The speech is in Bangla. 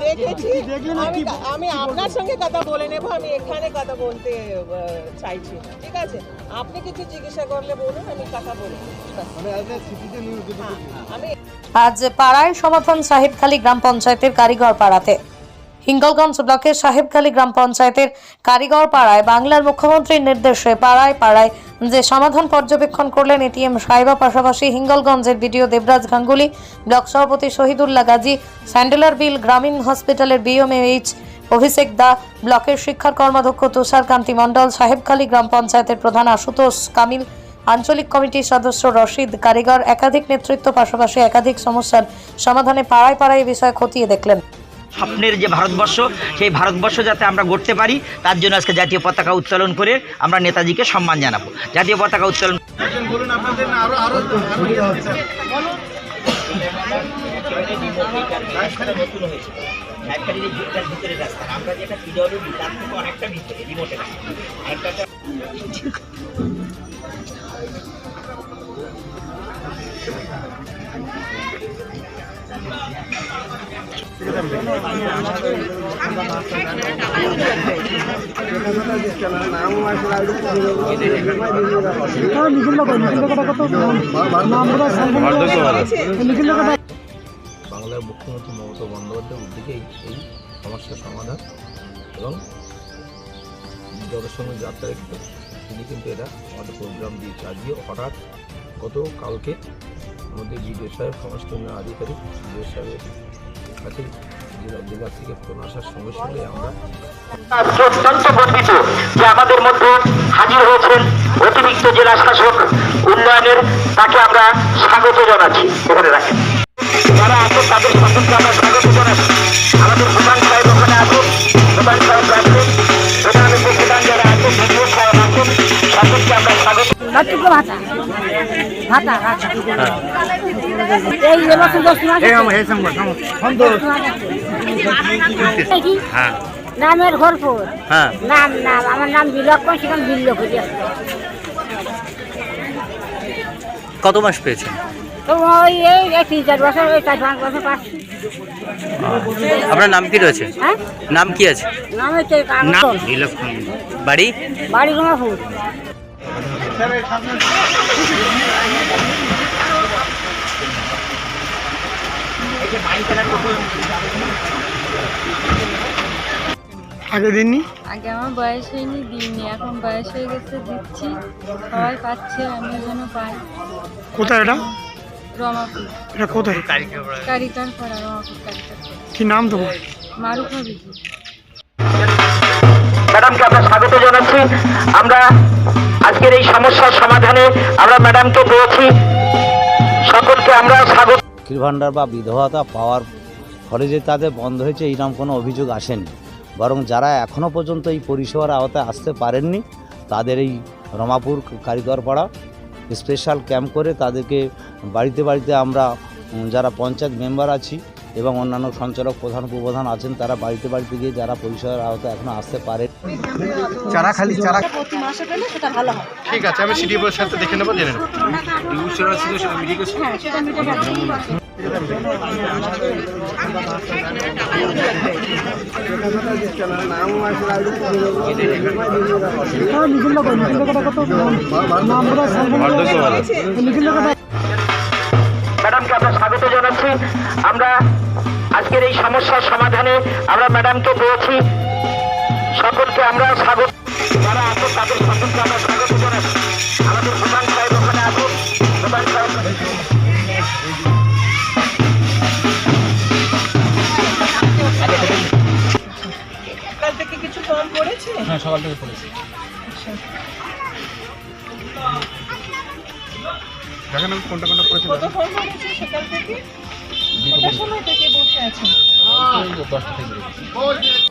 দেখেছি। আমি আমি আপনার সঙ্গে কথা বলে নেব আমি এখানে কথা বলতে চাইছি ঠিক আছে? আপনি কিছু জিজ্ঞাসা করলে বলুন আমি কথা বলব হ্যাঁ, আমি আজ পাড়ায় সমাধান সাহেবখালী গ্রাম পঞ্চায়েতের কারিগর পাড়াতে। হিঙ্গলগঞ্জ ব্লকের সাহেবখালী গ্রাম পঞ্চায়েতের কারিগর পাড়ায় বাংলার মুখ্যমন্ত্রীর নির্দেশে পাড়ায় পাড়ায় যে সমাধান পর্যবেক্ষণ করলেন এটিএম সাহেবা, পাশাপাশি হিঙ্গলগঞ্জের বিডিও দেবরাজ গাঙ্গুলি, ব্লক সভাপতি শহীদুল্লাহ গাজী, স্যান্ডেলার বিল গ্রামীণ হসপিটালের বিএমএইচ অভিষেক দা, ব্লকের শিক্ষার কর্মাধ্যক্ষ তুষার কান্তি মণ্ডল, সাহেবখালী গ্রাম পঞ্চায়েতের প্রধান আশুতোষ কামিল, আঞ্চলিক কমিটির সদস্য রশিদ কারিগর, একাধিক নেতৃত্ব, পাশাপাশি একাধিক সমস্যার সমাধানে পাড়ায় পাড়ায় বিষয়ে খতিয়ে দেখলেন। স্বপ্নের যে ভারতবর্ষ সেই ভারতবর্ষ যাতে আমরা গড়তে পারি তার জন্য আজকে জাতীয় পতাকা উত্তোলন করে আমরা নেতাজিকে সম্মান জানাব জাতীয় পতাকা উত্তোলন আমরা যেটা অনেকটা ভিতরে রিমোটের বাংলার মুখ্যমন্ত্রী মমতা বন্দ্যোপাধ্যায়ের উদ্যোগেই এই সমস্যার সমাধান এবং জনসংঘ যাত্রা রেখে তিনি কিন্তু এটা আমাদের প্রোগ্রাম দিয়েছে আজকে হঠাৎ গত কালকে আমাদের বিডিও সাহেব উন্নয়ন আধিকারিক বিডিও সাহেবের আমাদের মধ্যে হাজির হয়েছেন অতিরিক্ত জেলা শাসক উন্নয়নের, তাকে আমরা স্বাগত জানাচ্ছি এখানে রাখেন। যারা আছেন তাদের সকলকে আমরা স্বাগত জানাচ্ছি। আমাদের প্রধান সাহেব ওখানে আছেন প্রধান সাহেব কি? নামের ঘরপুর। হ্যাঁ। নাম নাম। আমার নাম বিলক্ষণ সেখানে বিল্ল খুঁজে কত মাস পেয়েছেন? আপনার নাম কি রয়েছে? হ্যাঁ? নাম কি আছে? নাম বাড়ি? বাড়ি আগে দিননি? আগে আমার বয়স হয়নি দিইনি। এখন বয়স হয়ে গেছে দিচ্ছি। সবাই পাচ্ছে আমি যেন পাই। কোথায় এটা রমাপুর। এটা কোথায়? কারিকার করা রমাপুর কারিকার কি নাম তোমার? মারুফা বিজি ম্যাডামকে আমরা স্বাগত জানাচ্ছি। আমরা আজকের এই সমস্যার সমাধানে আমরা ম্যাডামকে পেয়েছি। সকলকে আমরা স্বাগত লক্ষ্মীর ভাণ্ডার বা বিধবাতা পাওয়ার ফলে যে তাদের বন্ধ হয়েছে, এইরকম কোনো অভিযোগ আসেনি। বরং যারা এখনও পর্যন্ত এই পরিষেবার আওতায় আসতে পারেননি, তাদের এই রমাপুর কারিগর পাড়া স্পেশাল ক্যাম্প করে তাদেরকে বাড়িতে বাড়িতে আমরা যারা পঞ্চায়েত মেম্বার আছি এবং অন্যান্য সঞ্চালক প্রধান উপপ্রধান আছেন তারা বাড়িতে বাড়িতে গিয়ে যারা পরিষেবার আওতায় এখনও আসতে পারে চারা খালি চারা প্রতি মাসে পেলে সেটা ভালো হয়। ঠিক আছে আমি সিডি সাথে দেখে নেব জেনে নেব। সেটা মিটে যাচ্ছে ম্যাডামকে আমরা স্বাগত জানাচ্ছি। আমরা আজকের এই সমস্যার সমাধানে আমরা ম্যাডামকে পেয়েছি। সকলকে আমরা স্বাগত যারা আছেন তাদের সকলকে আমরা স্বাগত জানাচ্ছি। আমাদের প্রধান সাহেব ওখানে আছেন। প্রধান সাহেব কিছু ফর্ম পড়েছে? হ্যাঁ সকাল থেকে পড়েছি। দেখেন আমি কোনটা কোনটা করেছি কত ফর্ম পড়েছে সকাল থেকে? কত সময় থেকে বসে আছেন? দশটা থেকে।